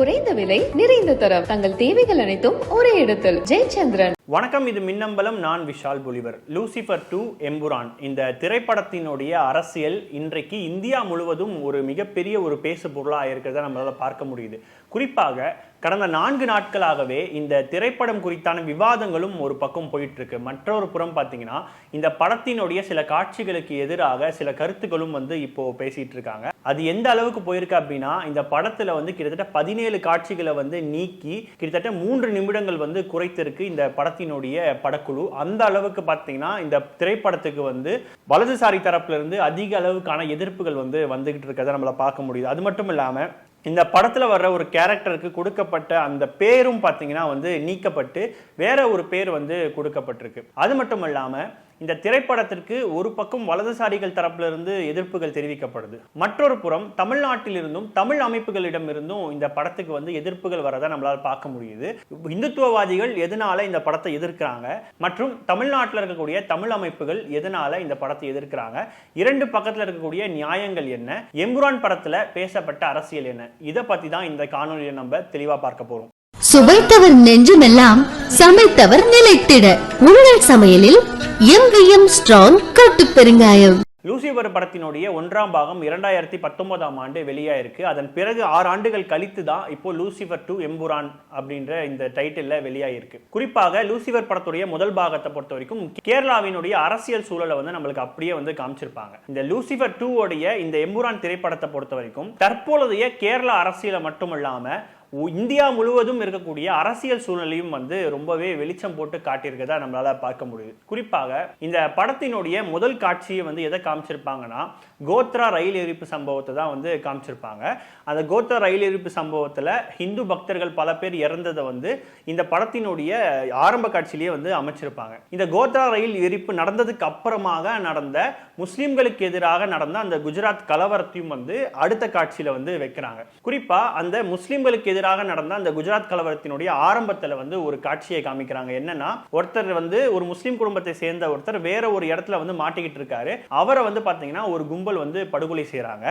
குறைந்த விலை நிறைந்த தரம். தங்கள் தேவைகள் அனைத்தும் ஒரே இடத்தில். ஜெயச்சந்திரன். வணக்கம் இது மின்னம்பலம். நான் விஷால் பொலிவர். லூசிஃபர் டூ எம்புரான். இந்த திரைப்படத்தினுடைய அரசியல் இன்றைக்கு இந்தியா முழுவதும் ஒரு மிகப்பெரிய ஒரு பேசு பொருளாக இருக்கிறத நம்மளால பார்க்க முடியுது. குறிப்பாக கடந்த நான்கு நாட்களாகவே இந்த திரைப்படம் குறித்தான விவாதங்களும் ஒரு பக்கம் போயிட்டு இருக்கு மற்றொரு புறம் பார்த்தீங்கன்னா இந்த படத்தினுடைய சில காட்சிகளுக்கு எதிராக சில கருத்துக்களும் வந்து இப்போ பேசிட்டு இருக்காங்க அது எந்த அளவுக்கு போயிருக்கு அப்படின்னா இந்த படத்துல வந்து கிட்டத்தட்ட பதினேழு காட்சிகளை வந்து நீக்கி கிட்டத்தட்ட மூன்று நிமிடங்கள் வந்து குறைத்திருக்கு இந்த படத்தினுடைய படக்குழு. அந்த அளவுக்கு பார்த்தீங்கன்னா இந்த திரைப்படத்துக்கு வந்து வலதுசாரி தரப்புல இருந்து அதிக அளவுக்கான எதிர்ப்புகள் வந்து வந்துகிட்டு இருக்கிறத நம்மள பார்க்க முடியுது. அது மட்டும் இல்லாம இந்த படத்தில் வர்ற ஒரு கேரக்டருக்கு கொடுக்கப்பட்ட அந்த பேரும் பார்த்தீங்கன்னா வந்து நீக்கப்பட்டு வேற ஒரு பேர் வந்து கொடுக்கப்பட்டிருக்கு. அது மட்டும் இல்லாமல் இந்த திரைப்படத்திற்கு ஒரு பக்கம் வலதுசாரிகள் தரப்பிலிருந்து எதிர்ப்புகள் தெரிவிக்கப்படுது. மற்றொரு புறம் தமிழ்நாட்டிலிருந்தும் தமிழ் அமைப்புகளிடமிருந்தும் இந்த படத்துக்கு வந்து எதிர்ப்புகள் வரதை நம்மளால் பார்க்க முடியுது. இந்துத்துவவாதிகள் எதனால இந்த படத்தை எதிர்க்கிறாங்க? மற்றும் தமிழ்நாட்டில் இருக்கக்கூடிய தமிழ் அமைப்புகள் எதனால இந்த படத்தை எதிர்க்கிறாங்க? இரண்டு பக்கத்தில் இருக்கக்கூடிய நியாயங்கள் என்ன? எம்புரான் படத்தில் பேசப்பட்ட அரசியல் என்ன? இதை பற்றி தான் இந்த காணொலியை நம்ம தெளிவாக பார்க்க போகிறோம் சுவைத்தவர் நெஞ்சுமெல்லாம் சமைத்தவர் நிலைத்திட. உங்கள் சமையலில் எம்விஎம் ஸ்ட்ராங் கட்டு பெருங்காயம். லூசிபர் படத்தினுடைய ஒன்றாம் பாகம் இரண்டாயிரத்தி பத்தொன்பதாம் ஆண்டு வெளியாயிருக்கு. அதன் பிறகு ஆறு ஆண்டுகள் கழித்து தான் இப்போ லூசிபர் டூ எம்புரான் அப்படின்ற இந்த டைட்டில்ல வெளியாயிருக்கு. குறிப்பாக லூசிபர் படத்துடைய முதல் பாகத்தை பொறுத்த வரைக்கும் கேரளாவினுடைய அரசியல் சூழலை வந்து நம்மளுக்கு அப்படியே வந்து காமிச்சிருப்பாங்க. இந்த லூசிபர் டூ உடைய இந்த எம்புரான் திரைப்படத்தை பொறுத்த வரைக்கும் தற்பொழுதைய கேரளா அரசியலை மட்டும் இந்தியா முழுவதும் இருக்கக்கூடிய அரசியல் சூழ்நிலையும் வந்து ரொம்பவே வெளிச்சம் போட்டு காட்டியிருக்கதா நம்மளால பார்க்க முடியுது. குறிப்பாக இந்த படத்தினுடைய முதல் காட்சியை வந்து எதை காமிச்சிருப்பாங்கன்னா கோத்ரா ரயில் எரிப்பு சம்பவத்தை தான் வந்து காமிச்சிருப்பாங்க. அந்த கோத்ரா ரயில் எரிப்பு சம்பவத்தில் ஹிந்து பக்தர்கள் பல பேர் இறந்ததை வந்து இந்த படத்தினுடைய ஆரம்ப காட்சியிலேயே வந்து அமைச்சிருப்பாங்க. இந்த கோத்ரா ரயில் எரிப்பு நடந்ததுக்கு அப்புறமாக நடந்த முஸ்லீம்களுக்கு எதிராக நடந்த அந்த குஜராத் கலவரத்தையும் வந்து அடுத்த காட்சியில் வந்து வைக்கிறாங்க. குறிப்பா அந்த முஸ்லீம்களுக்கு எதிராக நடந்த அந்த குஜராத் கலவரத்தினுடைய ஆரம்பத்தில் வந்து ஒரு காட்சியை காமிக்கிறாங்க. என்னன்னா ஒருத்தர் வந்து ஒரு முஸ்லீம் குடும்பத்தை சேர்ந்த ஒருத்தர் வேற ஒரு இடத்துல வந்து மாட்டிக்கிட்டு இருக்காரு. அவரை வந்து பாத்தீங்கன்னா ஒரு கும்பல் வந்து படுகொலை செய்கிறாங்க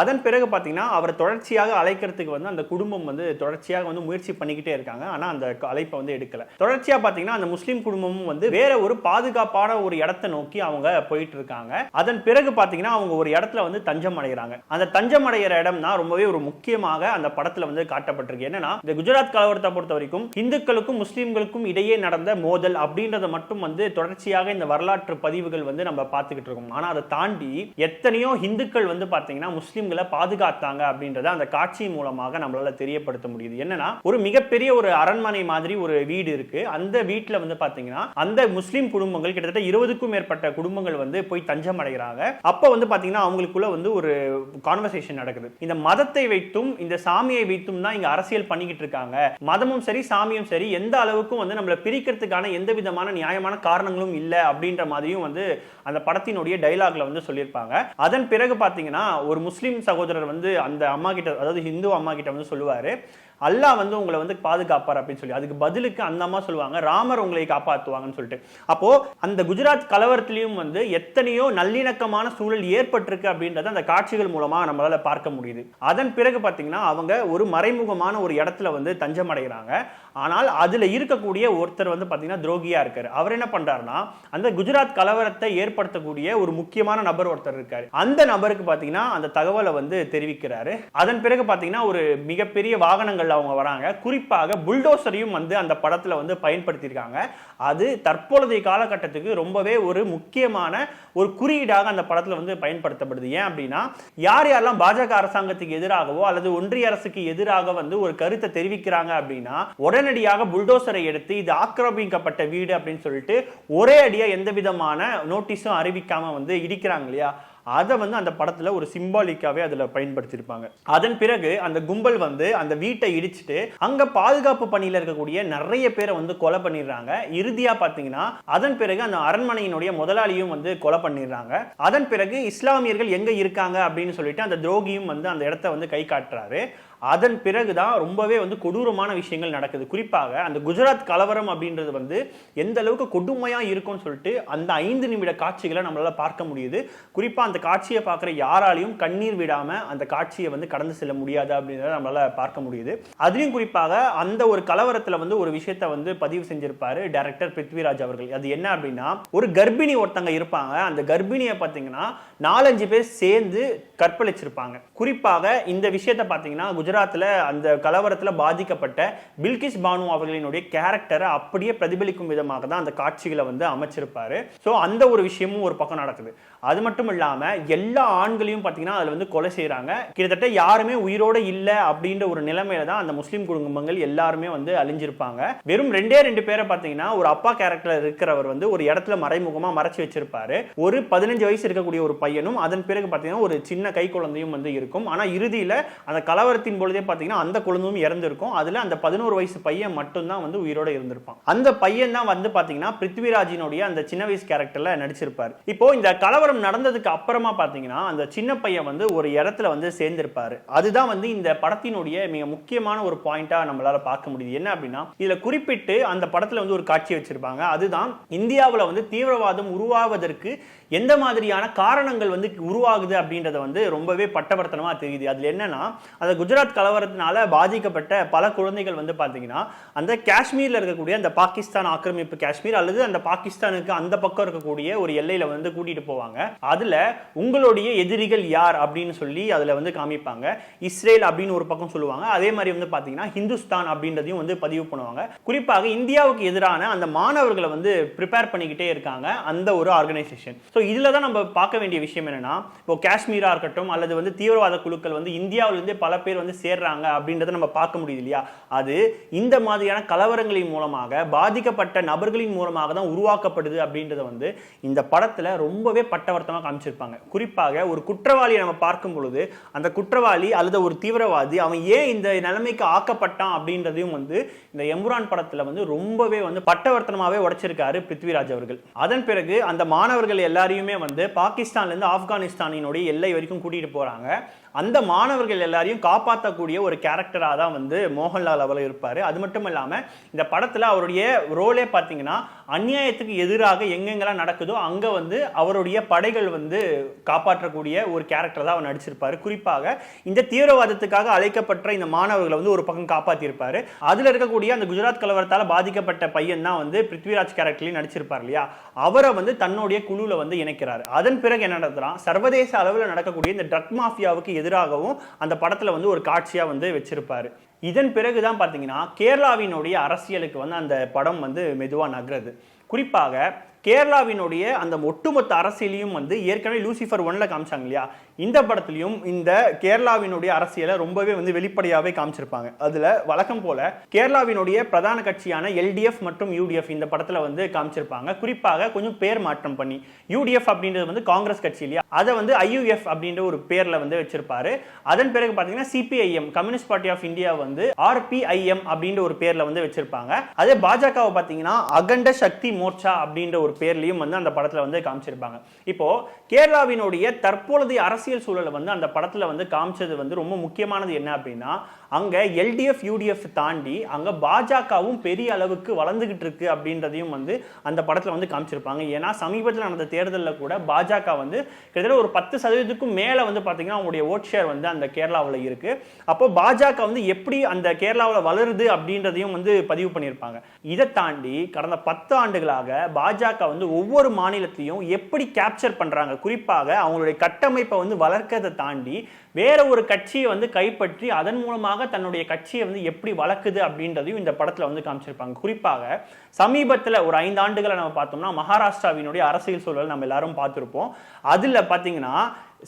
அதன் பிறகு பார்த்தீங்கன்னா அவரை தொடர்ச்சியாக அழைக்கிறதுக்கு வந்து அந்த குடும்பம் வந்து தொடர்ச்சியாக வந்து முயற்சி பண்ணிக்கிட்டே இருக்காங்க. ஆனா அந்த அழைப்பை வந்து எடுக்கல. தொடர்ச்சியா பாத்தீங்கன்னா அந்த முஸ்லீம் குடும்பமும் வந்து வேற ஒரு பாதுகாப்பான ஒரு இடத்தை நோக்கி அவங்க போயிட்டு இருக்காங்க. அதன் பிறகு பாத்தீங்கன்னா அவங்க ஒரு இடத்துல வந்து தஞ்சம் அடைகிறாங்க. அந்த தஞ்சம் அடைகிற இடம் தான் ரொம்பவே ஒரு முக்கியமாக அந்த படத்துல வந்து காட்டப்பட்டிருக்கு. என்னன்னா இந்த குஜராத் கலவரத்தை பொறுத்த வரைக்கும் இந்துக்களுக்கும் முஸ்லிம்களுக்கும் இடையே நடந்த மோதல் அப்படின்றத மட்டும் வந்து தொடர்ச்சியாக இந்த வரலாற்று பதிவுகள் வந்து நம்ம பார்த்துக்கிட்டு இருக்கோம். ஆனால் அதை தாண்டி எத்தனையோ இந்துக்கள் வந்து பார்த்தீங்கன்னா முஸ்லீம் முஸ்லிம்களை பாதுகாத்தாங்க அப்படின்றத அந்த காட்சி மூலமாக நம்மளால தெரியப்படுத்த முடியுது. என்னன்னா ஒரு மிகப்பெரிய ஒரு அரண்மனை மாதிரி ஒரு வீடு இருக்கு. அந்த வீட்டுல வந்து பாத்தீங்கன்னா அந்த முஸ்லீம் குடும்பங்கள் கிட்டத்தட்ட இருபதுக்கும் மேற்பட்ட குடும்பங்கள் வந்து போய் தஞ்சம் அடைகிறாங்க. அப்ப வந்து பாத்தீங்கன்னா அவங்களுக்குள்ள வந்து ஒரு கான்வர்சேஷன் நடக்குது. இந்த மதத்தை வைத்தும் இந்த சாமியை வைத்தும் தான் இங்க அரசியல் பண்ணிக்கிட்டு இருக்காங்க. மதமும் சரி சாமியும் சரி எந்த அளவுக்கும் வந்து நம்மளை பிரிக்கிறதுக்கான எந்த விதமான நியாயமான காரணங்களும் இல்லை அப்படின்ற மாதிரியும் வந்து அந்த படத்தினுடைய டைலாக்ல வந்து சொல்லியிருப்பாங்க. அதன் பிறகு பாத்தீங்கன்னா ஒரு முஸ்லீம் சகோதரர் வந்து அந்த அம்மா கிட்ட அதாவது ஹிந்து அம்மா கிட்ட வந்து சொல்லுவாரு. அல்லாஹ் வந்து உங்களை வந்து பாதுகாப்பார் அப்படின்னு சொல்லி. அதுக்கு பதிலுக்கு அந்த அம்மா சொல்லுவாங்க ராமர் உங்களை காப்பாற்றுவாங்கன்னு சொல்லிட்டு. அப்போ அந்த குஜராத் கலவரத்திலையும் வந்து எத்தனையோ நல்லிணக்கமான சூழல் ஏற்பட்டிருக்கு அப்படின்றத அந்த காட்சிகள் மூலமா நம்மளால பார்க்க முடியுது. அதன் பிறகு பார்த்தீங்கன்னா அவங்க ஒரு மறைமுகமான ஒரு இடத்துல வந்து தஞ்சம் அடைகிறாங்க. ஆனால் அதுல இருக்கக்கூடிய ஒருத்தர் வந்து பார்த்தீங்கன்னா துரோகியா இருக்காரு. அவர் என்ன பண்றாருன்னா அந்த குஜராத் கலவரத்தை ஏற்படுத்தக்கூடிய ஒரு முக்கியமான நபர் ஒருத்தர் இருக்காரு. அந்த நபருக்கு பார்த்தீங்கன்னா அந்த தகவலை வந்து தெரிவிக்கிறாரு. அதன் பிறகு பார்த்தீங்கன்னா ஒரு மிகப்பெரிய வாகனங்கள் வாகனங்கள்ல அவங்க வராங்க. குறிப்பாக புல்டோசரையும் வந்து அந்த படத்தில் வந்து பயன்படுத்தியிருக்காங்க. அது தற்பொழுதைய காலகட்டத்துக்கு ரொம்பவே ஒரு முக்கியமான ஒரு குறியீடாக அந்த படத்தில் வந்து பயன்படுத்தப்படுது. ஏன் அப்படின்னா யார் யாரெல்லாம் பாஜக அரசாங்கத்துக்கு எதிராகவோ அல்லது ஒன்றிய அரசுக்கு எதிராக வந்து ஒரு கருத்தை தெரிவிக்கிறாங்க அப்படின்னா உடனடியாக புல்டோசரை எடுத்து இது ஆக்கிரமிக்கப்பட்ட வீடு அப்படின்னு சொல்லிட்டு ஒரே அடியா எந்த விதமான நோட்டீஸும் அறிவிக்காம வந்து இடிக்கிறாங்க இல்லையா? அதை வந்து அந்த படத்துல ஒரு சிம்பாலிக்காவே அதுல பயன்படுத்தியிருப்பாங்க. அதன் பிறகு அந்த கும்பல் வந்து அந்த வீட்டை இடிச்சிட்டு அங்க பாதுகாப்பு பணியில இருக்கக்கூடிய நிறைய பேரை வந்து கொலை பண்ணிடுறாங்க. இறுதியா பாத்தீங்கன்னா அதன் பிறகு அந்த அரண்மனையினுடைய முதலாளியும் வந்து கொலை பண்ணிடுறாங்க. அதன் பிறகு இஸ்லாமியர்கள் எங்க இருக்காங்க அப்படின்னு சொல்லிட்டு அந்த துரோகியும் வந்து அந்த இடத்த வந்து கை காட்டுறாரு. அதன் பிறகுதான் ரொம்பவே வந்து கொடூரமான விஷயங்கள் நடக்குது. குறிப்பாக அந்த குஜராத் கலவரம் அப்படின்றது வந்து எந்த அளவுக்கு கொடுமையா இருக்கும்னு சொல்லிட்டு அந்த ஐந்து நிமிட காட்சிகளை நம்மளால பார்க்க முடியுது. குறிப்பா அந்த காட்சியை பார்க்குற யாராலையும் கண்ணீர் விடாம அந்த காட்சியை வந்து கடந்து செல்ல முடியாது அப்படின்றத நம்மளால பார்க்க முடியுது. அதுலயும் குறிப்பாக அந்த ஒரு கலவரத்துல வந்து ஒரு விஷயத்தை வந்து பதிவு செஞ்சிருப்பாரு டைரக்டர் பிருத்விராஜ் அவர்கள். அது என்ன அப்படின்னா ஒரு கர்ப்பிணி ஒருத்தங்க இருப்பாங்க. அந்த கர்ப்பிணியை பார்த்தீங்கன்னா நாலஞ்சு பேர் சேர்ந்து கற்பழிச்சிருப்பாங்க. குறிப்பாக இந்த விஷயத்தை பார்த்தீங்கன்னா குஜராத்தில் அந்த கலவரத்தில் பாதிக்கப்பட்ட பில்கிஸ் பானு அவர்களினுடைய கேரக்டரை அப்படியே பிரதிபலிக்கும் விதமாக தான் அந்த காட்சிகளை வந்து அமைச்சிருப்பாரு. ஸோ அந்த ஒரு விஷயமும் ஒரு பக்கம் நடக்குது. அது மட்டும் இல்லாமல் எல்லா ஆண்களையும் பார்த்தீங்கன்னா அதில் வந்து கொலை செய்கிறாங்க கிட்டத்தட்ட யாருமே உயிரோடு இல்லை அப்படின்ற ஒரு நிலைமையில தான் அந்த முஸ்லீம் குடும்பங்கள் எல்லாருமே வந்து அழிஞ்சிருப்பாங்க. வெறும் ரெண்டே ரெண்டு பேரை பார்த்தீங்கன்னா ஒரு அப்பா கேரக்டர் இருக்கிறவர் வந்து ஒரு இடத்துல மறைமுகமாக மறைச்சு வச்சிருப்பாரு. ஒரு பதினஞ்சு வயசு இருக்கக்கூடிய ஒரு பையனும் அதன் பிறகு பார்த்தீங்கன்னா ஒரு சின்ன கை குழந்தையும் வந்து இருக்கும். ஆனால் இறுதியில் அந்த கலவரத்தின் பொழுதே பார்த்தீங்கன்னா அந்த குழந்தையும் இறந்துருக்கும். அதில் அந்த பதினோரு வயசு பையன் மட்டும்தான் வந்து உயிரோடு இருந்திருப்பான். அந்த பையன் தான் வந்து பார்த்தீங்கன்னா பிருத்விராஜினுடைய அந்த சின்ன வயசு கேரக்டர்ல நடிச்சிருப்பார். இப்போ இந்த கலவரம் நடந்ததுக்கு அப்புறமா பார்த்தீங்கன்னா அந்த சின்ன பையன் வந்து ஒரு இடத்துல வந்து சேர்ந்திருப்பாரு. அதுதான் வந்து இந்த படத்தினுடைய மிக முக்கியமான ஒரு பாயிண்டா நம்மளால பார்க்க முடியுது. என்ன அப்படின்னா இதுல குறிப்பிட்டு அந்த படத்துல வந்து ஒரு காட்சி வச்சிருப்பாங்க. அதுதான் இந்தியாவுல வந்து தீவிரவாதம் உருவாவதற்கு எந்த மாதிரியான காரணங்கள் வந்து உருவாகுது அப்படின்றத வந்து ரொம்பவே பட்டவர்த்தனமாக தெரியுது. அதில் என்னன்னா அந்த குஜராத் கலவரத்தினால பாதிக்கப்பட்ட பல குழந்தைகள் வந்து பார்த்தீங்கன்னா அந்த காஷ்மீரில் இருக்கக்கூடிய அந்த பாகிஸ்தான் ஆக்கிரமிப்பு காஷ்மீர் அல்லது அந்த பாகிஸ்தானுக்கு அந்த பக்கம் இருக்கக்கூடிய ஒரு எல்லையில் வந்து கூட்டிகிட்டு போவாங்க. அதில் உங்களுடைய எதிரிகள் யார் அப்படின்னு சொல்லி அதில் வந்து காமிப்பாங்க. இஸ்ரேல் அப்படின்னு ஒரு பக்கம் சொல்லுவாங்க. அதே மாதிரி வந்து பார்த்தீங்கன்னா ஹிந்துஸ்தான் அப்படின்றதையும் வந்து பதிவு பண்ணுவாங்க. குறிப்பாக இந்தியாவுக்கு எதிரான அந்த மாணவர்களை வந்து ப்ரிப்பேர் பண்ணிக்கிட்டே இருக்காங்க அந்த ஒரு ஆர்கனைசேஷன் ஸோ இதில் தான் நம்ம பார்க்க வேண்டிய விஷயம் என்னன்னா இப்போ காஷ்மீராக இருக்கட்டும் அல்லது வந்து தீவிரவாத குழுக்கள் வந்து இந்தியாவிலிருந்தே பல பேர் வந்து சேர்றாங்க அப்படின்றத நம்ம பார்க்க முடியுது இல்லையா? அது இந்த மாதிரியான கலவரங்களின் மூலமாக பாதிக்கப்பட்ட நபர்களின் மூலமாக தான் உருவாக்கப்படுது அப்படின்றத வந்து இந்த படத்துல ரொம்பவே பட்டவர்த்தமாக காமிச்சிருப்பாங்க. குறிப்பாக ஒரு குற்றவாளியை நம்ம பார்க்கும் பொழுது அந்த குற்றவாளி அல்லது ஒரு தீவிரவாதி அவன் ஏன் இந்த நிலைமைக்கு ஆக்கப்பட்டான் அப்படின்றதையும் வந்து இந்த எம்புரான் படத்தில் வந்து ரொம்பவே வந்து பட்டவர்த்தனமாகவே உடைச்சிருக்காரு பிருத்விராஜ் அவர்கள். அதன் பிறகு அந்த மாணவர்கள் எல்லாரையுமே வந்து பாகிஸ்தான்லேருந்து ஆப்கானிஸ்தானினுடைய எல்லை வரைக்கும் கூட்டிட்டு போறாங்க. அந்த மாணவர்கள் எல்லாரையும் காப்பாற்றக்கூடிய ஒரு கேரக்டராக தான் வந்து மோகன்லால் அவர்கள் இருப்பார். அது மட்டும் இல்லாமல் இந்த படத்தில் அவருடைய ரோலே பார்த்தீங்கன்னா அந்நியாயத்துக்கு எதிராக எங்கெங்கெல்லாம் நடக்குதோ அங்கே வந்து அவருடைய படைகள் வந்து காப்பாற்றக்கூடிய ஒரு கேரக்டர் தான் அவர் நடிச்சிருப்பார். குறிப்பாக இந்த தீவிரவாதத்துக்காக அழைக்கப்பட்ட இந்த மாணவர்களை வந்து ஒரு பக்கம் காப்பாற்றியிருப்பார் அதில் இருக்கக்கூடிய அந்த குஜராத் கலவரத்தால் பாதிக்கப்பட்ட பையன் தான் வந்து பிருத்விராஜ் கேரக்டர்லையும் நடிச்சிருப்பார் இல்லையா? அவரை வந்து தன்னுடைய குழுவில் வந்து இணைக்கிறார். அதன் பிறகு என்ன நடத்துகிறான் சர்வதேச அளவில் நடக்கக்கூடிய இந்த ட்ரக் மாஃபியாவுக்கு எதிராகவும் அந்த படத்தில் வந்து ஒரு காட்சியாக வந்து வச்சிருப்பாரு. இதன் பிறகு தான் பார்த்தீங்கன்னா கேரளாவினுடைய அரசியலுக்கு வந்து அந்த படம் வந்து மெதுவாக நகருது. குறிப்பாக கேரளாவினுடைய அந்த ஒட்டுமொத்த அரசியலையும் வந்து ஏற்கனவே லூசிஃபர் ஒன்ல காமிச்சாங்க இல்லையா? இந்த படத்துலையும் இந்த கேரளாவினுடைய அரசியலை ரொம்பவே வந்து வெளிப்படையாகவே காமிச்சிருப்பாங்க. அதில் வழக்கம் போல கேரளாவினுடைய பிரதான கட்சியான எல்டிஎஃப் மற்றும் யூடிஎஃப் இந்த படத்தில் வந்து காமிச்சிருப்பாங்க. குறிப்பாக கொஞ்சம் பேர் மாற்றம் பண்ணி. யூடிஎஃப் அப்படின்றது வந்து காங்கிரஸ் கட்சி இல்லையா? அதை வந்து ஐயுஎஃப் அப்படின்ற ஒரு பேரில் வந்து வச்சிருப்பாரு. அதன் பிறகு பார்த்தீங்கன்னா CPIM communist party of India வந்து ஆர்பிஐஎம் அப்படின்ற ஒரு பேரில் வந்து வச்சிருப்பாங்க. அதே பாஜகவை பார்த்தீங்கன்னா அகண்ட சக்தி மோர்ச்சா அப்படின்ற ஒரு பேர்லையும் வந்து அந்த படத்தில் வந்து காமிச்சிருப்பாங்க. இப்போ கேரளாவினுடைய தற்பொழுதைய அரசியல் சூழலை வந்து அந்த படத்தில் வந்து காமிச்சது வந்து ரொம்ப முக்கியமானது என்ன அப்படின்னா அங்கே எல்டிஎஃப் யூடிஎஃப் தாண்டி அங்கே பாஜகவும் பெரிய அளவுக்கு வளர்ந்துக்கிட்டு இருக்கு அப்படின்றதையும் வந்து அந்த படத்தில் வந்து காமிச்சிருப்பாங்க. ஏன்னா சமீபத்தில் நடந்த தேர்தலில் கூட பாஜக வந்து கிட்டத்தட்ட ஒரு பத்து சதவீதத்துக்கும் மேலே வந்து பார்த்தீங்கன்னா அவங்களுடைய ஓட் ஷேர் வந்து அந்த கேரளாவில் இருக்கு. அப்போ பாஜக வந்து எப்படி அந்த கேரளாவில் வளருது அப்படின்றதையும் வந்து பதிவு பண்ணியிருப்பாங்க. இதை தாண்டி கடந்த பத்து ஆண்டுகளாக பாஜக வந்து ஒவ்வொரு மாநிலத்தையும் எப்படி கேப்சர் பண்ணுறாங்க குறிப்பாக அவங்களுடைய கட்டமைப்பை வந்து வளர்க்கறதை தாண்டி வேற ஒரு கட்சியை வந்து கைப்பற்றி அதன் மூலமாக தன்னுடைய கட்சியை வந்து எப்படி வளர்க்குது அப்படின்றதையும் இந்த படத்துல வந்து காமிச்சிருப்பாங்க. குறிப்பாக சமீபத்துல ஒரு ஐந்து ஆண்டுகளை நம்ம பார்த்தோம்னா மகாராஷ்டிராவினுடைய அரசியல் சூழல் நம்ம எல்லாரும் பார்த்திருப்போம். அதுல பாத்தீங்கன்னா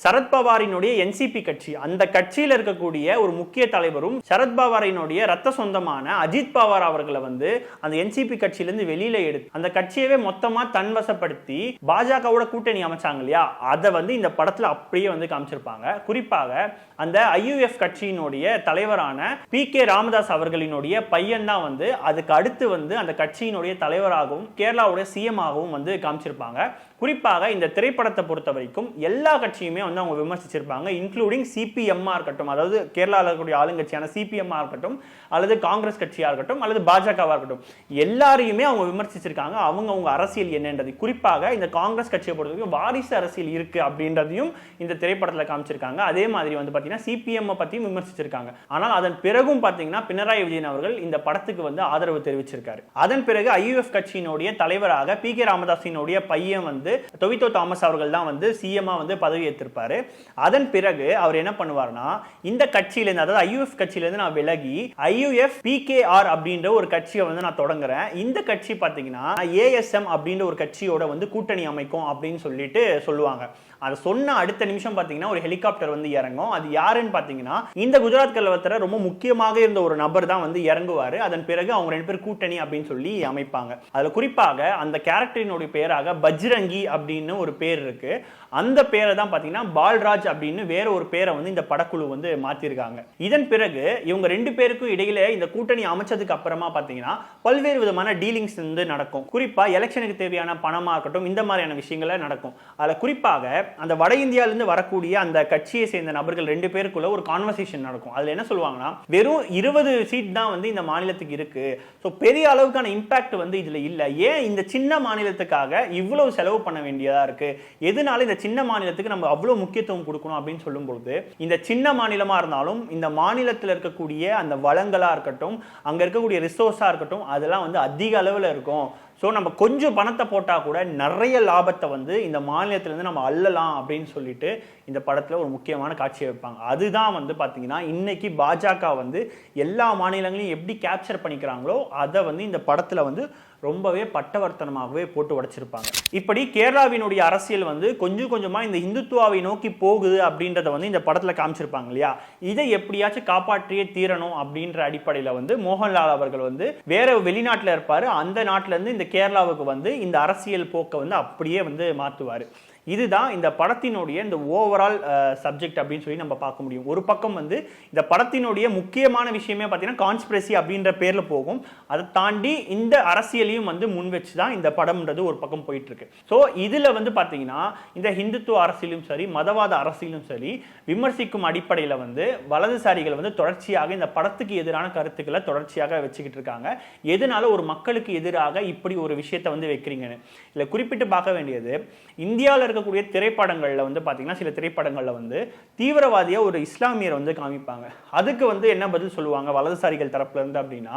சரத்பவாரினுடைய என்சிபி கட்சி. அந்த கட்சியில் இருக்கக்கூடிய ஒரு முக்கிய தலைவரும் சரத்பவாரினுடைய ரத்த சொந்தமான அஜித் பவார் அவர்களை வந்து அந்த என்சிபி கட்சியிலிருந்து வெளியில எடுத்து அந்த கட்சியவே மொத்தமா தன்வசப்படுத்தி பாஜகவோட கூட்டணி அமைச்சாங்க இல்லையா? அதை வந்து இந்த படத்துல அப்படியே வந்து காமிச்சிருப்பாங்க. குறிப்பாக அந்த ஐயுஎஃப் கட்சியினுடைய தலைவரான பி கே ராமதாஸ் அவர்களினுடைய பையன் தான் வந்து அதுக்கு அடுத்து வந்து அந்த கட்சியினுடைய தலைவராகவும் கேரளாவுடைய சிஎம் ஆகவும் வந்து காமிச்சிருப்பாங்க. குறிப்பாக இந்த திரைப்படத்தை பொறுத்த வரைக்கும் எல்லா கட்சியுமே வந்து அவங்க விமர்சிச்சிருப்பாங்க இன்க்ளூடிங் சிபிஎம்மாக இருக்கட்டும் அதாவது கேரளாவில் இருக்கக்கூடிய ஆளுங்கட்சியான சிபிஎம்மாக இருக்கட்டும் அல்லது காங்கிரஸ் கட்சியாக இருக்கட்டும் அல்லது பாஜகவாக இருக்கட்டும் எல்லாரையுமே அவங்க விமர்சிச்சிருக்காங்க. அவங்க அவங்க அரசியல் என்னன்றது. குறிப்பாக இந்த காங்கிரஸ் கட்சியை பொறுத்த வரைக்கும் வாரிசு அரசியல் இருக்கு அப்படின்றதையும் இந்த திரைப்படத்தில் காமிச்சிருக்காங்க. அதே மாதிரி வந்து பார்த்தீங்கன்னா சிபிஎம் பற்றியும் விமர்சிச்சிருக்காங்க. ஆனால் அதன் பிறகும் பார்த்தீங்கன்னா பினராயி விஜயன் அவர்கள் இந்த படத்துக்கு வந்து ஆதரவு தெரிவிச்சிருக்காரு. அதன் பிறகு ஐயுஎஃப் கட்சியினுடைய தலைவராக பி கே ராமதாசினுடைய பையன் வந்து தொவித்தோ தாமஸ் அவர்கள் தான் வந்து சிஎம்மாக வந்து பதவி ஏற்றிருப்பாரு அதன் பிறகு அவர் என்ன பண்ணுவார்னா இந்த கட்சியிலேருந்து அதாவது ஐயூஎஃப் கட்சியிலேருந்து நான் விலகி ஐயூஎஃப் பிகேஆர் அப்படின்ற ஒரு கட்சியை வந்து நான் தொடங்குறேன். இந்த கட்சி பார்த்தீங்கன்னா ஏஎஸ்எம் அப்படின்ற ஒரு கட்சியோட வந்து கூட்டணி அமைக்கும் அப்படின்னு சொல்லிட்டு சொல்லுவாங்க. அதை சொன்ன அடுத்த நிமிஷம் பார்த்தீங்கன்னா ஒரு ஹெலிகாப்டர் வந்து இறங்கும். அது யாருன்னு பார்த்தீங்கன்னா இந்த குஜராத் கலவரத்தில் ரொம்ப முக்கியமாக இருந்த ஒரு நபர் தான் வந்து இறங்குவார். அதன் பிறகு அவங்க ரெண்டு பேர் கூட்டணி அப்படின்னு சொல்லி அமைப்பாங்க. அதில் குறிப்பாக அந்த கேரக்டரினுடைய பேராக பஜ்ரங்கி அப்படின்னு ஒரு பேர் இருக்கு. அந்த பேரை தான் பார்த்தீங்கன்னா பால்ராஜ் அப்படின்னு வேற ஒரு பேரை வந்து இந்த படக்குழு வந்து மாற்றிருக்காங்க இதன் பிறகு இவங்க ரெண்டு பேருக்கும் இடையில இந்த கூட்டணி அமைச்சதுக்கு அப்புறமா பார்த்தீங்கன்னா பல்வேறு விதமான டீலிங்ஸ் வந்து நடக்கும். குறிப்பாக எலெக்ஷனுக்கு தேவையான பணமாக இருக்கட்டும் இந்த மாதிரியான விஷயங்கள நடக்கும். அதில் குறிப்பாக அந்த வட இந்தியாவிலேருந்து வரக்கூடிய அந்த கட்சியை சேர்ந்த நபர்கள் ரெண்டு பேருக்குள்ள ஒரு கான்வர்சேஷன் நடக்கும். அதில் என்ன சொல்லுவாங்கன்னா வெறும் இருபது சீட் தான் வந்து இந்த மாநிலத்துக்கு இருக்கு. ஸோ பெரிய அளவுக்கான இம்பாக்ட் வந்து இதில் இல்லை. ஏன் இந்த சின்ன மாநிலத்துக்காக இவ்வளவு செலவு பண்ண வேண்டியதா இருக்கு? எதனால இந்த சின்ன மாநிலத்துக்கு நம்ம அவ்வளோ முக்கியத்துவம் கொடுக்கணும் அப்படின்னு சொல்லும்பொழுது இந்த சின்ன மாநிலமாக இருந்தாலும் இந்த மாநிலத்தில் இருக்கக்கூடிய அந்த வளங்களாக இருக்கட்டும் அங்கே இருக்கக்கூடிய ரிசோர்ஸாக இருக்கட்டும் அதெல்லாம் வந்து அதிக அளவில் இருக்கும். ஸோ நம்ம கொஞ்சம் பணத்தை போட்டால் கூட நிறைய லாபத்தை வந்து இந்த மாநிலத்திலேருந்து நம்ம அள்ளலாம் அப்படின்னு சொல்லிட்டு இந்த படத்தில் ஒரு முக்கியமான காட்சியை வைப்பாங்க. அதுதான் வந்து பார்த்தீங்கன்னா இன்னைக்கு பாஜக வந்து எல்லா மாநிலங்களையும் எப்படி கேப்சர் பண்ணிக்கிறாங்களோ அதை வந்து இந்த படத்தில் வந்து ரொம்பவே பட்டவர்த்தனமாகவே போட்டு உடைச்சிருப்பாங்க. இப்படி கேரளாவினுடைய அரசியல் வந்து கொஞ்சம் கொஞ்சமாக இந்த இந்துத்துவாவை நோக்கி போகுது அப்படின்றத வந்து இந்த படத்தில் காமிச்சிருப்பாங்க இல்லையா? இதை எப்படியாச்சும் காப்பாற்றியே தீரணும் அப்படின்ற அடிப்படையில் வந்து மோகன்லால் அவர்கள் வந்து வேற வெளிநாட்டில் இருப்பார். அந்த நாட்டுல இருந்து இந்த கேரளாவுக்கு வந்து இந்த அரசியல் போக்கை வந்து அப்படியே வந்து மாற்றுவார் இதுதான் இந்த படத்தினுடைய இந்த ஓவரால் சப்ஜெக்ட் அப்படின்னு சொல்லி நம்ம பார்க்க முடியும். ஒரு பக்கம் வந்து இந்த படத்தினுடைய முக்கியமான விஷயமே பார்த்தீங்கன்னா கான்ஸ்பிரசி அப்படின்ற பேரில் போகும். அதை தாண்டி இந்த அரசியலையும் வந்து முன் வச்சு தான் இந்த படம்ன்றது ஒரு பக்கம் போயிட்டு இருக்கு ஸோ இதில் வந்து பார்த்தீங்கன்னா இந்த ஹிந்துத்துவ அரசியலும் சரி மதவாத அரசியலும் சரி விமர்சிக்கும் அடிப்படையில் வந்து வலதுசாரிகள் வந்து தொடர்ச்சியாக இந்த படத்துக்கு எதிரான கருத்துக்களை தொடர்ச்சியாக வச்சுக்கிட்டு இருக்காங்க. எதனால ஒரு மக்களுக்கு எதிராக இப்படி ஒரு விஷயத்தை வந்து வைக்கிறீங்கன்னு? இல்லை குறிப்பிட்டு பார்க்க வேண்டியது இந்தியாவில் இருக்கக்கூடிய திரைப்படங்களில் வந்து பார்த்தீங்கன்னா சில திரைப்படங்களில் வந்து தீவிரவாதியாக ஒரு இஸ்லாமியரை வந்து காமிப்பாங்க. அதுக்கு வந்து என்ன பதில் சொல்லுவாங்க வலதுசாரிகள் தரப்புலேருந்து அப்படின்னா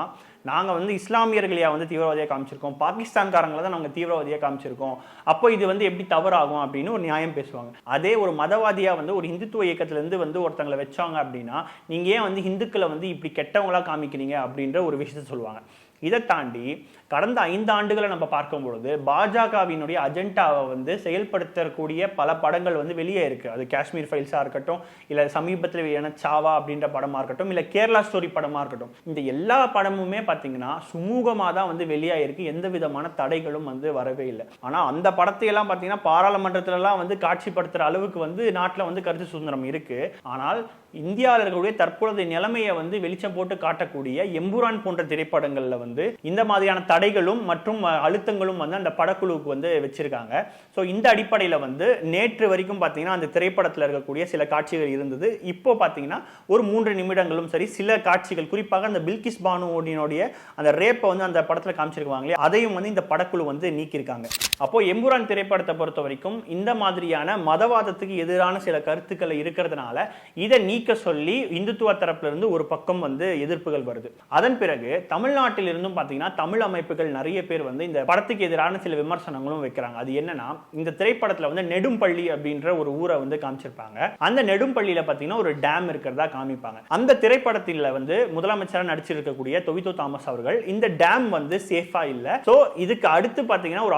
நாங்கள் வந்து இஸ்லாமியர்களையாக வந்து தீவிரவாதியாக காமிச்சிருக்கோம். பாகிஸ்தான்காரங்களை தான் நாங்கள் தீவிரவாதியாக காமிச்சிருக்கோம். அப்போ இது வந்து எப்படி தவறாகும் அப்படின்னு ஒரு நியாயம் பேசுவாங்க. அதே ஒரு மதவாதியாக வந்து ஒரு இந்துத்துவ இயக்கத்திலேருந்து வந்து ஒருத்தங்களை வச்சாங்க அப்படின்னா நீங்கள் ஏன் வந்து இந்துக்களை வந்து இப்படி கெட்டவங்களா காமிக்கிறீங்க அப்படின்ற ஒரு விஷயத்த சொல்லுவாங்க. இதை தாண்டி கடந்த ஐந்து ஆண்டுகளை நம்ம பார்க்கும் பொழுது பாஜகவினுடைய அஜெண்டாவை வந்து செயல்படுத்தக்கூடிய பல படங்கள் வந்து வெளியே இருக்கு. அது காஷ்மீர் ஃபைல்ஸாக இருக்கட்டும் இல்லை சமீபத்தில் வெளியான சாவா அப்படின்ற படமா இருக்கட்டும் இல்லை கேரளா ஸ்டோரி படமா இருக்கட்டும். இந்த எல்லா படமுமே பார்த்தீங்கன்னா சுமூகமாக தான் வந்து வெளியாயிருக்கு. எந்த விதமான தடைகளும் வந்து வரவே இல்லை. ஆனால் அந்த படத்தையெல்லாம் பார்த்தீங்கன்னா பாராளுமன்றத்திலலாம் வந்து காட்சிப்படுத்துகிற அளவுக்கு வந்து நாட்டில் வந்து கருத்து சுதந்திரம் இருக்கு. ஆனால் இந்தியாவில் இருக்கக்கூடிய தற்பொழுதைய நிலைமையை வந்து வெளிச்சம் போட்டு காட்டக்கூடிய எம்புரான் போன்ற திரைப்படங்களில் வந்து இந்த மாதிரியான தடைகளும் மற்றும் அழுத்தங்களும் வந்து அந்த படக்குழுவுக்கு வந்து வச்சிருக்காங்க. ஸோ இந்த அடிப்படையில் வந்து நேற்று வரைக்கும் பார்த்தீங்கன்னா அந்த திரைப்படத்தில் இருக்கக்கூடிய சில காட்சிகள் இருந்தது. இப்போ பார்த்தீங்கன்னா ஒரு மூன்று நிமிடங்களும் சரி சில காட்சிகள் குறிப்பாக அந்த பில்கிஸ் பானுவோடினுடைய அந்த ரேப்பை வந்து அந்த படத்தில் காமிச்சிருக்காங்களே அதையும் வந்து இந்த படக்குழு வந்து நீக்கியிருக்காங்க. அப்போ எம்புரான் திரைப்படத்தை பொறுத்த வரைக்கும் இந்த மாதிரியான மதவாதத்துக்கு எதிரான சில கருத்துக்கள் இருக்கிறதுனால இதை நீக்க சொல்லி இந்துத்துவ தரப்பிலிருந்து ஒரு பக்கம் வந்து எதிர்ப்புகள் வருது. அதன் பிறகு தமிழ்நாட்டில் இருந்தும் பார்த்தீங்கன்னா தமிழ் அமைப்புகள் நிறைய பேர் வந்து இந்த படத்துக்கு எதிரான சில விமர்சனங்களும் வைக்கிறாங்க. அது என்னன்னா இந்த திரைப்படத்தில் வந்து நெடும்பள்ளி அப்படின்ற ஒரு ஊரை வந்து காமிச்சிருப்பாங்க. அந்த நெடும்பள்ளியில பார்த்தீங்கன்னா ஒரு டேம் இருக்கிறதா காமிப்பாங்க. அந்த திரைப்படத்தில் வந்து முதலமைச்சராக நடிச்சிருக்கக்கூடிய தொவிதோ தாமஸ் அவர்கள் இந்த டேம் வந்து சேஃபா இல்லை. ஸோ இதுக்கு அடுத்து பார்த்தீங்கன்னா ஒரு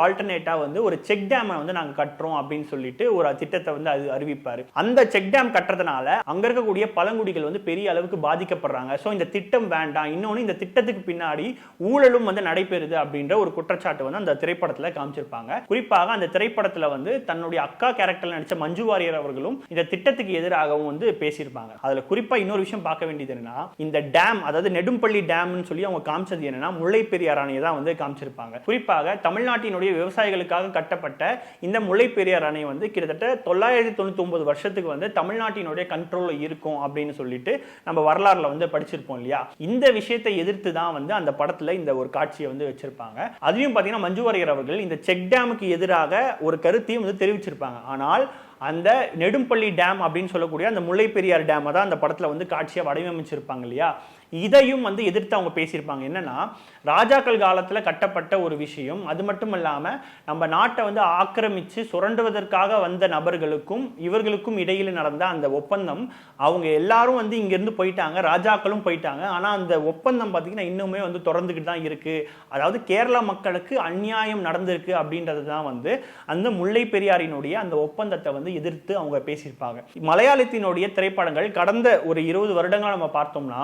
ஆல்டர்னேட்டா வந்து ஒரு செக் டேமை வந்து நாங்க கட்டுறோம் அப்படின்னு சொல்லிட்டு ஒரு திட்டத்தை வந்து அது அறிவிப்பாரு. அந்த செக் டேம் கட்டுறதுனால அங்க இருக்கக்கூடிய பழங்குடிகள் வந்து பெரிய அளவுக்கு பாதிக்கப்படுறாங்க. சோ இந்த திட்டம் வேண்டாம். இன்னொன்னு இந்த திட்டத்துக்கு பின்னாடி ஊழலும் வந்து நடைபெறுது அப்படின்ற ஒரு குற்றச்சாட்டு வந்து அந்த திரைப்படத்துல காமிச்சிருப்பாங்க. குறிப்பாக அந்த திரைப்படத்துல வந்து தன்னுடைய அக்கா கேரக்டர்ல நடிச்ச மஞ்சு வாரியர் அவர்களும் இந்த திட்டத்துக்கு எதிராகவும் வந்து பேசியிருப்பாங்க. அதுல குறிப்பா இன்னொரு விஷயம் பார்க்க வேண்டியது என்னன்னா இந்த டேம் அதாவது நெடும்பள்ளி டேம்னு சொல்லி அவங்க காமிச்சது என்னன்னா முல்லை பெரியார் தான் வந்து காமிச்சிருப்பாங்க. குறிப்பாக தமிழ்நாட்டினுடைய விவசாயிகள் விவசாயிகளுக்காக கட்டப்பட்ட இந்த முல்லை பெரியார் அணை வந்து கிட்டத்தட்ட தொள்ளாயிரத்தி தொண்ணூத்தி ஒன்பது வருஷத்துக்கு வந்து தமிழ்நாட்டினுடைய கண்ட்ரோலில் இருக்கும் அப்படின்னு சொல்லிட்டு நம்ம வரலாறுல வந்து படிச்சிருப்போம் இல்லையா? இந்த விஷயத்தை எதிர்த்து தான் வந்து அந்த படத்துல இந்த ஒரு காட்சியை வந்து வச்சிருப்பாங்க. அதையும் பார்த்தீங்கன்னா மஞ்சு வாரியர் அவர்கள் இந்த செக் டேமுக்கு எதிராக ஒரு கருத்தையும் வந்து தெரிவிச்சிருப்பாங்க. ஆனால் அந்த நெடும்பள்ளி டேம் அப்படின்னு சொல்லக்கூடிய அந்த முல்லை பெரியார் டேமை தான் அந்த படத்துல வந்து காட்சியாக வடிவமைச்சிருப்பாங்க இல்லையா? இதையும் வந்து எதிர்த்து அவங்க பேசியிருப்பாங்க. என்னன்னா ராஜாக்கள் காலத்துல கட்டப்பட்ட ஒரு விஷயம் அது மட்டும் இல்லாம நம்ம நாட்டை வந்து ஆக்கிரமிச்சு சுரண்டுவதற்காக வந்த நபர்களுக்கும் இவர்களுக்கும் இடையில நடந்த அந்த ஒப்பந்தம் அவங்க எல்லாரும் வந்து இங்கிருந்து போயிட்டாங்க ராஜாக்களும் போயிட்டாங்க. ஆனா அந்த ஒப்பந்தம் பாத்தீங்கன்னா இன்னுமே வந்து தொடர்ந்துகிட்டு தான் இருக்கு. அதாவது கேரள மக்களுக்கு அநியாயம் நடந்திருக்கு அப்படின்றது தான் வந்து அந்த முல்லை பெரியாரினுடைய அந்த ஒப்பந்தத்தை வந்து எதிர்த்து அவங்க பேசியிருப்பாங்க. மலையாளத்தினுடைய திரைப்படங்கள் கடந்த ஒரு இருபது வருடங்கள் நம்ம பார்த்தோம்னா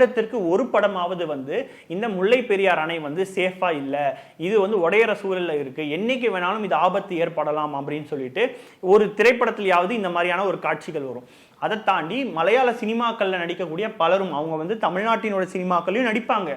வருடத்திற்கு ஒரு படமாவது வந்து இந்த முல்லை பெரியார் அணை வந்து சேஃபா இல்லை. இது வந்து உடையிற சூழலில் இருக்கு. என்னைக்கு வேணாலும் இது ஆபத்து ஏற்படலாம் அப்படின்னு சொல்லிட்டு ஒரு திரைப்படத்திலேயாவது இந்த மாதிரியான ஒரு காட்சிகள் வரும். அதை தாண்டி மலையாள சினிமாக்களில் நடிக்கக்கூடிய பலரும் அவங்க வந்து தமிழ்நாட்டினோட சினிமாக்களையும் நடிப்பாங்க.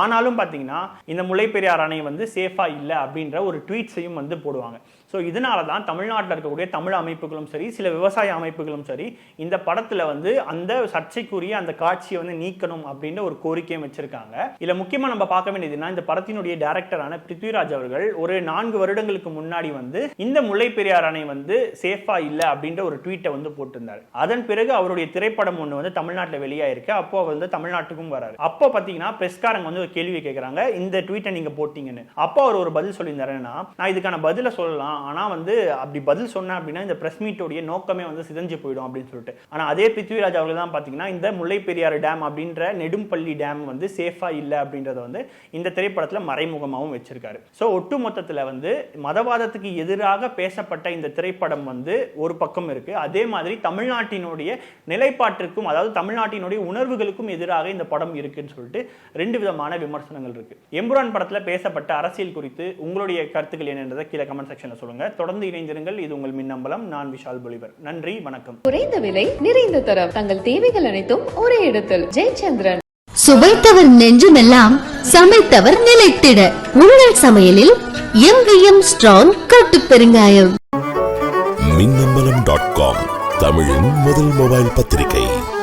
ஆனாலும் பார்த்தீங்கன்னா இந்த முல்லை பெரியார் அணை வந்து சேஃபா இல்லை அப்படின்ற ஒரு ட்வீட்ஸையும் வந்து போடுவாங்க. ஸோ இதனால தான் தமிழ்நாட்டில் இருக்கக்கூடிய தமிழ் அமைப்புகளும் சரி சில விவசாய அமைப்புகளும் சரி இந்த படத்தில் வந்து அந்த சர்ச்சைக்குரிய அந்த காட்சியை வந்து நீக்கணும் அப்படின்ற ஒரு கோரிக்கையும் வச்சிருக்காங்க. இதில் முக்கியமாக நம்ம பார்க்க வேண்டியதுன்னா இந்த படத்தினுடைய டேரக்டரான பிருத்விராஜ் அவர்கள் ஒரு நான்கு வருடங்களுக்கு முன்னாடி வந்து இந்த முல்லை பெரியார் அணை வந்து சேஃபா இல்லை அப்படின்ற ஒரு ட்வீட்டை வந்து போட்டிருந்தார். அதன் பிறகு அவருடைய திரைப்படம் ஒன்று வந்து தமிழ்நாட்டில் வெளியாயிருக்கு. அப்போ வந்து தமிழ்நாட்டுக்கும் வராரு. அப்போ பார்த்தீங்கன்னா பிரஸ்காரங்க வந்து ஒரு கேள்வி கேட்குறாங்க இந்த ட்வீட்டை நீங்கள் போட்டீங்கன்னு. அப்போ அவர் ஒரு பதில் சொல்லியிருந்தாருன்னா நான் இதுக்கான பதிலை சொல்லலாம் ஆனா வந்து அப்படி பதில் சொன்னேன் அப்படின்னா இந்த ப்ரெஸ் மீட்டோடைய நோக்கமே வந்து சிதைஞ்சு போயிடும் அப்படின்னு சொல்லிட்டு. ஆனா அதே பிருத்விராஜ் அவர்கள் தான் பார்த்தீங்கன்னா இந்த முல்லை பெரியாறு டேம் அப்படின்ற நெடும்பள்ளி டேம் வந்து சேஃபாக இல்லை அப்படின்றத வந்து இந்த திரைப்படத்தில் மறைமுகமாகவும் வச்சிருக்காரு. ஸோ ஒட்டு மொத்தத்தில் வந்து மதவாதத்துக்கு எதிராக பேசப்பட்ட இந்த திரைப்படம் வந்து ஒரு பக்கம் இருக்கு. அதே மாதிரி தமிழ்நாட்டினுடைய நிலைப்பாட்டிற்கும் அதாவது தமிழ்நாட்டினுடைய உணர்வுகளுக்கும் எதிராக இந்த படம் இருக்குன்னு சொல்லிட்டு ரெண்டு விதமான விமர்சனங்கள் இருக்கு. எம்புரான் படத்தில் பேசப்பட்ட அரசியல் குறித்து உங்களுடைய கருத்துக்கள் என்னன்றதை கீழே கமெண்ட் செக்ஷன்ல சொல்லுங்க தொடர்ந்து இணைந்திருங்கள். இது உங்கள் மின்னம்பலம். நான் விஷால் பொலிவர். நன்றி. வணக்கம். குறைந்த விலை நிறைந்த தரம். தங்கள் தேவைகள் அனைத்தும் ஒரே இடத்தில். ஜெயச்சந்திரன். சுவைத்தவர் நெஞ்சுமெல்லாம் சமைத்தவர் நிலைத்திட. உங்கள் சமையலில் எம்விஎம் ஸ்ட்ராங் கட்டு பெருங்காயம். மின்னம்பலம் டாட் காம் தமிழின் முதல் மொபைல் பத்திரிகை.